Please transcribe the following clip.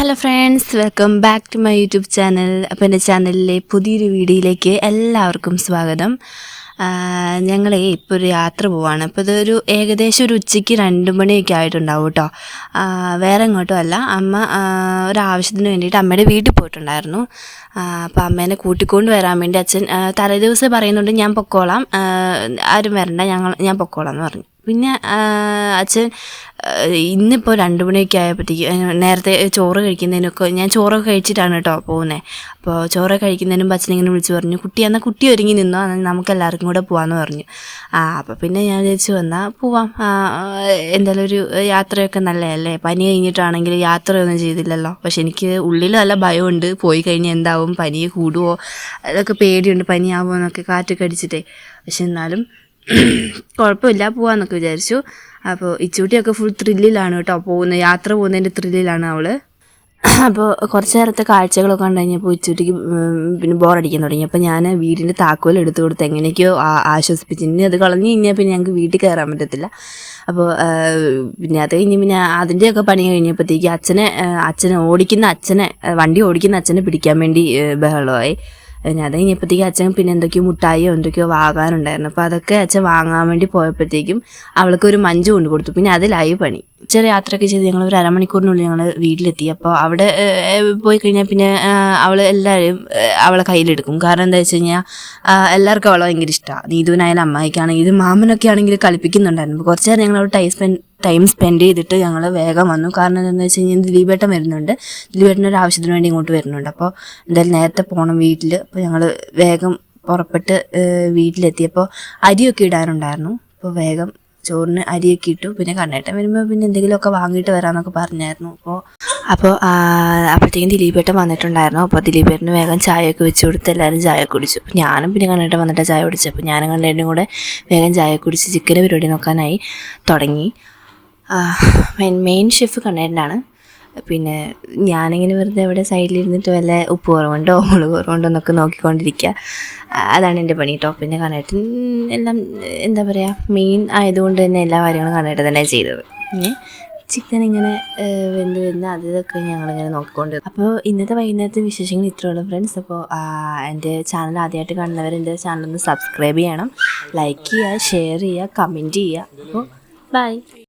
Hello friends welcome back to my YouTube channel അപ്പോൾ എന്റെ ചാനലിലെ പുതിയൊരു വീഡിയോയിലേക്ക് എല്ലാവർക്കും സ്വാഗതം. ഞങ്ങളെ ഇപ്പോൾ ഒരു യാത്ര പോവാണ്. അപ്പോൾ ഇതൊരു ഏകദേശം ഒരു ഉച്ചയ്ക്ക് രണ്ട് മണിയൊക്കെ ആയിട്ടുണ്ടാവും കേട്ടോ വേറെ എങ്ങോട്ടും അല്ല. അമ്മ ഒരാവശ്യത്തിന് വേണ്ടിയിട്ട് അമ്മയുടെ വീട്ടിൽ പോയിട്ടുണ്ടായിരുന്നു. അപ്പോൾ അമ്മേനെ കൂട്ടിക്കൊണ്ട് വരാൻ വേണ്ടി അച്ഛൻ തലേദിവസം പറയുന്നുണ്ട് ഞാൻ പൊക്കോളാം. ആരും വരണ്ട ഞങ്ങൾ ഞാൻ പൊക്കോളാം എന്ന് പറഞ്ഞു. പിന്നെ അച്ഛൻ ഇന്നിപ്പോൾ രണ്ട് മണിയൊക്കെ ആയപ്പോഴത്തേക്ക് നേരത്തെ ചോറ് കഴിക്കുന്നതിനൊക്കെ ഞാൻ ചോറൊക്കെ കഴിച്ചിട്ടാണ് കേട്ടോ പോകുന്നത് അപ്പോൾ ചോറ് കഴിക്കുന്നതിനും അച്ഛൻ വിളിച്ച് പറഞ്ഞു കുട്ടി എന്നാൽ കുട്ടി ഒരുങ്ങി നിന്നോ? എന്നാൽ നമുക്ക് എല്ലാവർക്കും കൂടെ പോകാമെന്ന് പറഞ്ഞു. ആ അപ്പോൾ പിന്നെ ഞാൻ വിചാരിച്ചു വന്നാൽ പോവാം. എന്തായാലും ഒരു യാത്രയൊക്കെ നല്ലതല്ലേ? പനി കഴിഞ്ഞിട്ടാണെങ്കിൽ യാത്രയൊന്നും ചെയ്തില്ലല്ലോ? പക്ഷെ എനിക്ക് ഉള്ളിൽ നല്ല ഭയമുണ്ട്. പോയി കഴിഞ്ഞാൽ എന്താവും? പനി കൂടുമോ അതൊക്കെ പേടിയുണ്ട്. പനിയാവുമോ എന്നൊക്കെ കാറ്റൊക്കെ അടിച്ചിട്ടേ. പക്ഷെ എന്നാലും കുഴപ്പമില്ല പോവാന്നൊക്കെ വിചാരിച്ചു. അപ്പോൾ ഇച്ചൂട്ടിയൊക്കെ ഫുൾ ത്രില്ലിലാണ് കേട്ടോ പോകുന്നത് യാത്ര പോകുന്നതിന്റെ ത്രില്ലിലാണ് അവൾ. അപ്പോൾ കുറച്ച് നേരത്തെ കാഴ്ചകളൊക്കെ കണ്ടു കഴിഞ്ഞപ്പോൾ ഉച്ചയ്ക്ക് പിന്നെ ബോറടിക്കാൻ തുടങ്ങി. അപ്പോൾ ഞാൻ വീടിന്റെ താക്കോൽ എടുത്തു കൊടുത്ത് എങ്ങനെയൊക്കെയോ ആശ്വസിപ്പിച്ചു. ഇനി അത് കളഞ്ഞു കഴിഞ്ഞാൽ പിന്നെ ഞങ്ങൾക്ക് വീട്ടിൽ കയറാൻ പറ്റത്തില്ല. അപ്പോൾ പിന്നെ അത് കഴിഞ്ഞ് പിന്നെ അതിന്റെയൊക്കെ പണി കഴിഞ്ഞപ്പോഴത്തേക്ക് അച്ഛനെ അച്ഛനെ ഓടിക്കുന്ന അച്ഛനെ വണ്ടി ഓടിക്കുന്ന അച്ഛനെ പിടിക്കാൻ വേണ്ടി ബഹളമായി. അത് കഴിഞ്ഞപ്പോഴത്തേക്കും അച്ഛൻ പിന്നെ എന്തൊക്കെയോ മുട്ടായിയോ എന്തൊക്കെയോ വാങ്ങാനുണ്ടായിരുന്നു. അപ്പോൾ അതൊക്കെ അച്ഛൻ വാങ്ങാൻ വേണ്ടി പോയപ്പോഴത്തേക്കും അവൾക്ക് ഒരു മഞ്ച് കൊണ്ടു കൊടുത്തു. പിന്നെ അതിലായി പണി. ചെറിയ യാത്രയൊക്കെ ചെയ്ത് ഞങ്ങൾ ഒരു അരമണിക്കൂറിനുള്ളിൽ ഞങ്ങൾ വീട്ടിലെത്തി. അപ്പോൾ അവിടെ പോയി കഴിഞ്ഞാൽ പിന്നെ അവൾ എല്ലാവരും അവളെ കയ്യിലെടുക്കും. കാരണം എന്താ വെച്ച് കഴിഞ്ഞാൽ എല്ലാവർക്കും അവളെ ഭയങ്കര ഇഷ്ടമാണ് നീതുവിനായാലും അമ്മായിക്കാണെങ്കിലും മാമനൊക്കെ ആണെങ്കിൽ കളിപ്പിക്കുന്നുണ്ടായിരുന്നു. കുറച്ച് നേരം ഞങ്ങൾ അവിടെ ടൈം സ്പെൻഡ് ടൈം സ്പെൻഡ് ചെയ്തിട്ട് ഞങ്ങൾ വേഗം വന്നു. കാരണം എന്താണെന്ന് വെച്ച് കഴിഞ്ഞാൽ ദിലീപേട്ടൻ വരുന്നുണ്ട്. ദിലീപേട്ടൻ ഒരു ആവശ്യത്തിന് വേണ്ടി ഇങ്ങോട്ട് വരുന്നുണ്ട്. അപ്പോൾ എന്തായാലും നേരത്തെ പോകണം വീട്ടിൽ അപ്പോൾ ഞങ്ങൾ വേഗം പുറപ്പെട്ട് വീട്ടിലെത്തിയപ്പോൾ അരിയൊക്കെ ഇടാനുണ്ടായിരുന്നു അപ്പോൾ വേഗം ചോറിന് അരിയൊക്കെ ഇട്ടു. പിന്നെ കണ്ണേട്ടൻ വരുമ്പോൾ പിന്നെ എന്തെങ്കിലുമൊക്കെ വാങ്ങിയിട്ട് വരാമെന്നൊക്കെ പറഞ്ഞായിരുന്നു. അപ്പോൾ അപ്പോൾ അപ്പോഴത്തേക്കും ദിലീപേട്ടൻ വന്നിട്ടുണ്ടായിരുന്നു. അപ്പോൾ ദിലീപേട്ടന് വേഗം ചായയൊക്കെ വെച്ച് കൊടുത്ത് എല്ലാവരും ചായ കുടിച്ചു. ഞാനും പിന്നെ കണ്ണേട്ടൻ വന്നിട്ട് ചായ കുടിച്ചു അപ്പോൾ ഞാനും കണ്ണേട്ടനും കൂടെ വേഗം ചായ കുടിച്ച് ചിക്കൻ പരിപാടി നോക്കാനായി തുടങ്ങി. മെയിൻ ഷെഫ് കണ്ണേട്ടനാണ് പിന്നെ ഞാനിങ്ങനെ വെറുതെ അവിടെ സൈഡിലിരുന്നിട്ട് വല്ല ഉപ്പ് കുറവുണ്ടോ മുളക് കുറവുണ്ടോ എന്നൊക്കെ നോക്കിക്കൊണ്ടിരിക്കുക. അതാണ് എന്റെ പണി കേട്ടോ പിന്നെ കണ്ണേട്ടൻ എല്ലാം എന്താ പറയുക മെയിൻ ആയതുകൊണ്ട് തന്നെ എല്ലാ കാര്യങ്ങളും കണ്ണേട്ടൻ തന്നെ ചെയ്തത്. ചിക്കൻ ഇങ്ങനെ വെന്ത് വെന്ത് അത് ഇതൊക്കെ ഞങ്ങളിങ്ങനെ നോക്കിക്കൊണ്ട്. അപ്പോൾ ഇന്നത്തെ വൈകുന്നേരത്തെ വിശേഷങ്ങൾ ഇത്രയുള്ളൂ ഫ്രണ്ട്സ് അപ്പോൾ എന്റെ ചാനൽ ആദ്യമായിട്ട് കാണുന്നവർ എന്റെ ചാനലൊന്ന് സബ്സ്ക്രൈബ് ചെയ്യണം. ലൈക്ക് ചെയ്യുക ഷെയർ ചെയ്യുക കമന്റ് ചെയ്യുക. അപ്പോൾ ബൈ